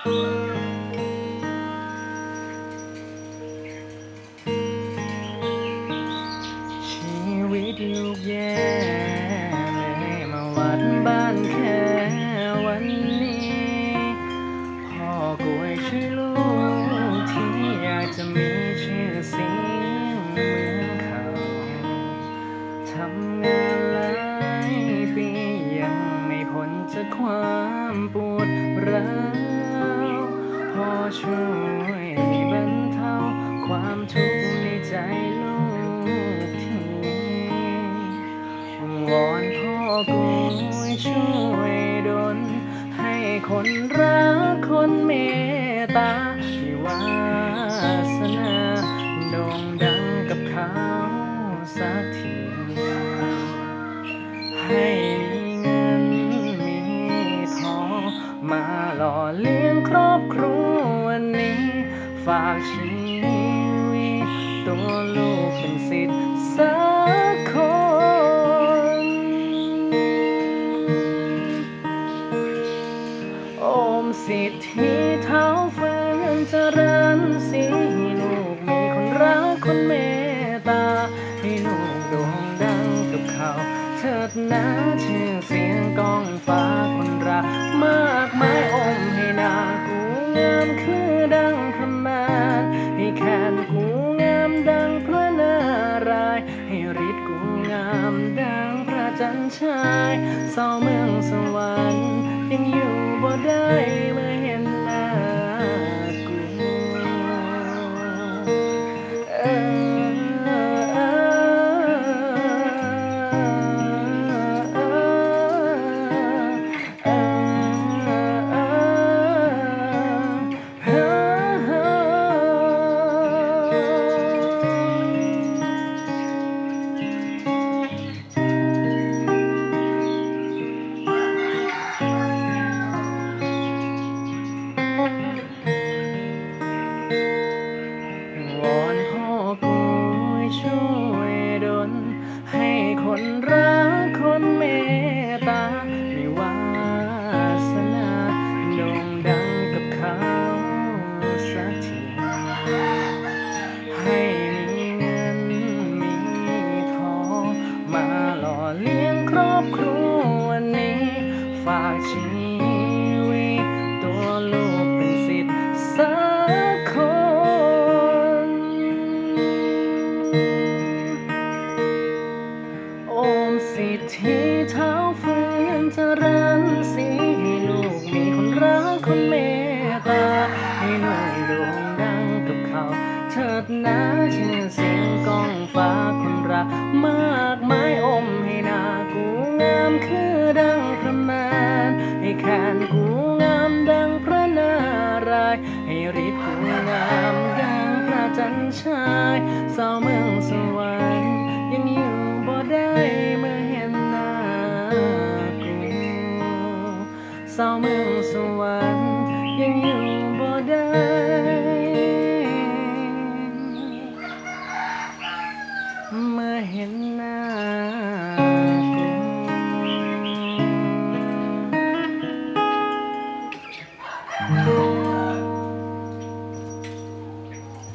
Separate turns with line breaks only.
ชีวิตลูกแย่เลยมาวัดบ้านแค่วันนี้พ่อกูให้ช่วยลูกที่อยากจะมีชื่อเสียงเหมือนเขาทำงานหลายปียังไม่พ้นจากความปวดร้าว ช่วยบรรเทาความทุกข์ในใจลูกทีวอนพ่อกูช่วยดลให้คนรักคนเมตตา ฝากชีวิตตัวลูกเป็นสิทธิ์สักคนโอมสิทธิเท้าฟื้นเจริญสีลูกมีคนรักคนเมตตา ให้ลูกโด่งดังกับเขา เถิดนะชื่อเสียงกองฟ้าคนรัก จันทร์ฉายเศร้าเมืองสวรรค์ยังอยู่บ่ได้ ใทธิเท้าฟื้นเจริญสีให้ลูกมีคนรักคนเมตตาให้ลูกโด่งดังกับเขาเถิดนะชื่อเสียงกองฟ้าคนรักมากมายอมให้หนากูงามคือดังพระมารให้แขนกูงามดังพระนารายให้ฤทธิ์กูงามดังพระจันทร์ฉายเศร้าเมืองสวรรค์ยังอยู่ เศร้าเมืองสวรรค์ยังอยู่บ่ได้เมื่อเห็นหน้า